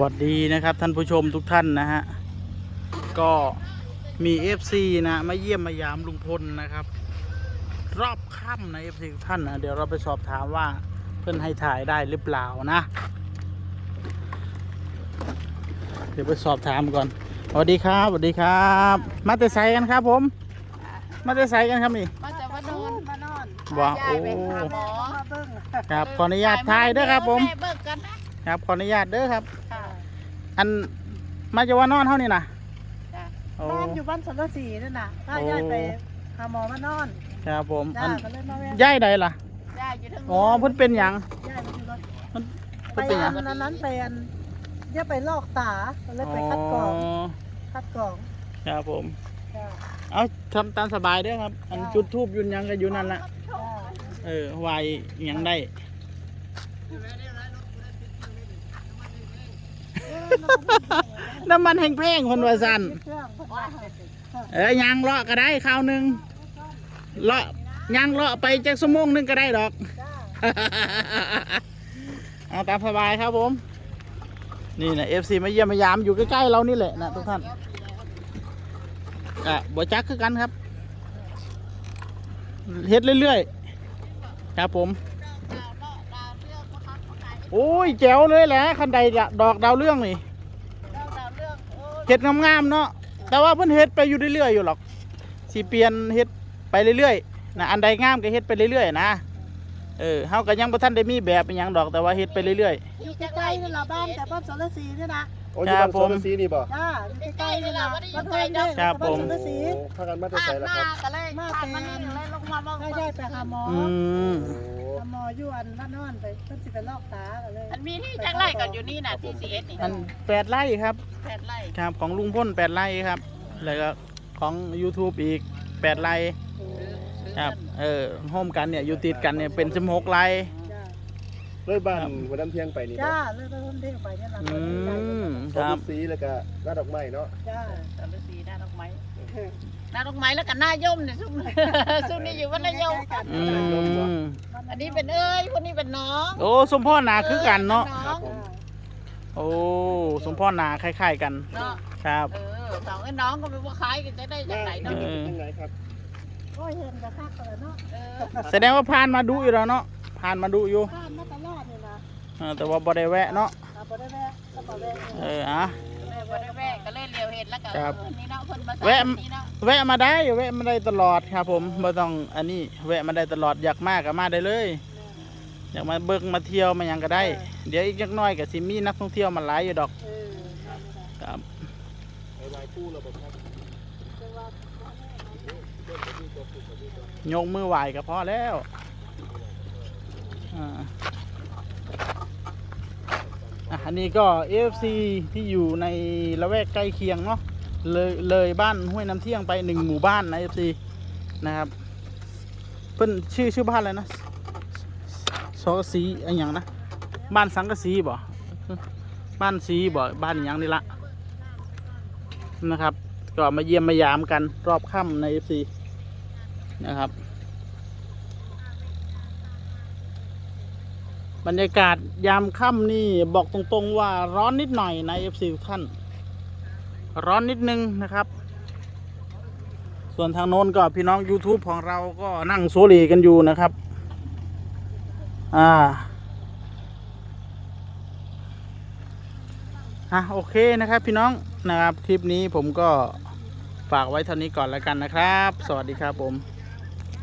วัสดีนะครับท่านผู้ชมทุกท่านนะฮะ ก็มี FC นะมาเยี่ยมมายามลุงพลนะครับ รอบค่ำนะ FC ทุกท่านนะเดี๋ยวเราไปสอบถามว่าเพื่อนให้ถ่ายได้หรือเปล่านะ เดี๋ยวไปสอบถามก่อนสวัสดีครับสวัสดีครับ มาแต่ไสกันครับผม มาแต่ไสกันครับนี่มาจะมานอนมานอนว่าย้ายไปหาหมอครับขออนุญาตถ่ายเด้อครับผม แเบิกกันนะครับขออนุญาตเด้อครับค่ะ อันมาจะว่านอนเท่านี้นะ จ้ะโอ้บ้านอยู่บ้านสันตสีนั่นน่ะถ้าโอ้ย้ายไปหาหมอมานอนครับผมจ้าอันก็เลยมาแวะย้ายใดล่ะย้ายอยู่ทั้งอ๋อเพิ่นเป็นหยังย้ายไปที่รถมันไปเพิ่นเป็นหอัยังนนั้นนั้นไปอันย่าไปลอกตาก็เลยไปคัดกรอง คัดกรองครับผม จ้าเอาทำตามสบายเด้อครับ อันจ้า จุดทูบยุนหยังก็อยู่นั่นละจ้าเออไหวายหยังได้ น้ำมันแห้งเพลงคนว่าสันเครื่องคนว่าเออยางเลาะก็ได้ข้าวหนึ่งเลาะยางเลาะไปจากสมงหนึงก็ได้ดอกเอาตามสบายครับผม นี่นะเอฟซีมาเยี่ยมมายามอยู่ใกล้ๆเรานี่แหละนะทุกท่านอะบ่จักคือกันครับเฮ็ดเรื่อยๆ ครับผม โอ้ยแจ๋วเลยแหละคันใดละดอกดาวเรื่องนี่เฮ็ดงามๆเนาะแต่ว่าเพิ่นเฮ็ดไปอยู่เรื่อยๆอยู่หรอกสิเปลี่ยนเฮ็ดไปเรื่อยๆนะอันใดงามก็เฮ็ดไปเรื่อยๆนะเออเฮาก็ยังบ่ทันได้มีแบบเป็นหยังดอกแต่ว่าเฮ็ดไปเรื่อยอยู่ใกล้ๆนี่ละบ้านแต่บ้านสันตสีนี่นะ โอ้ยอยู่ครับบ้านผมโซนสีนี่บ่จ้าอยู่ใกล้ๆนี่ละไม่ได้อยู่บ้านไกลเพื่อนเด้เด้ออบ้านสันตสีโอ้พากันมาแต่ผ่าใส่นแล้วมาครับก็เลยผ่านมานี่เลยลงมาบ้างถ้าย้ายไปหาหมอๆอืม โอ้หาหมออยู่อันบ้านนอนไปเพิ่นสิไปลอกตาก็เลยมันมีที่จังไรก่อนอยู่นี่น่ะที่สีเอสนี่มันแปดไร่ครับแปดไร่ครับของลุงพ่นแปดไร่ครับ แล้วก็ของ YouTube อีกแปดไร่ครับ เออโฮมกันเนี่ยอยู่ติดกันเนี่ยเป็นสิบหกไร่จ้า เลยบ้านวันนั้นเที่ยงไปนี่บ่จ้าเลิกเริ่มเด้งไปเนี่ยละอืมคโซนรับสีแล้วก็หน้าดอกไม้เนาะจ้าตอนฤาษีหน้าดอกไม้หน้าดอกไม้แล้วก็หน้าย่อมเนี่ยซุ่ม ซุ่มนี่อยู่วันหน้าย่อมอืม อันนี้เป็นเอ้ยคนนี้เป็นน้องโอ้ สมพ่อนาคือกันเนาะน้องโอ้ สมพ่อนาคล้ายๆกัน เนาะครับ เออสองไอ้น้องก็ไม่ว่าคล้ายกันจะได้จากไหนหน้าเนาะเป็นยังไงครับก็เห็นกระทักกันเนาะเออแสดงว่าผ่านมาดูอยู่แล้วเนาะ ผ่านมาดูอยู่ข้ามมาตลอดเลยนะเออแต่ว่าบ่ได้แวะเนาะเอาไปได้แม่ก็ไปแม่เอออะเลยบ่ได้แวะก็เลยเลี้ยวเห็นแล้วก็ครับเออนี่เนาะคนมาแวะนี่เนาะแวะมาได้แวะมาได้ตลอดครับ ผมไม่ต้องอันนี้แวะมาได้ตลอดอยากมาก็มาได้เลย อยากมาเบิ่งมาเที่ยวมาหยังก็ได้ เดี๋ยวอีกจักหน้อยก็สิมีนักท่องเที่ยวมาหลายอยู่ดอกเออครับไอ้วายคู่ระบบครับยกมือไหวก็พอแล้ว อันนี้ก็ AFC ที่อยู่ในละแวกใกล้เคียงเนาะเลยเลยบ้านห้วยน้ำเที่ยงไปหนึ่งหมู่บ้านนะ AFC นะครับเพิ่นชื่อชื่อบ้านอะไรนะสอสีอะไรอย่างนะบ้านสังกะสีบ่บ้านสีบ่บ้านอหย่างนี่ละนะครับ ก็มาเยี่ยมมายามกันรอบค่ำใน FC นะครับ บรรยากาศยามค่ำนี่บอกตรงๆว่าร้อนนิดหน่อยใน FC ทุกท่าน ร้อนนิดนึงนะครับ ส่วนทางโน้นก็พี่น้อง YouTube ของเราก็นั่งโซลีกันอยู่นะครับ อ่าอะโอเคนะครับพี่น้องนะครับ คลิปนี้ผมก็ฝากไว้เท่านี้ก่อนแล้วกันนะครับ สวัสดีครับผม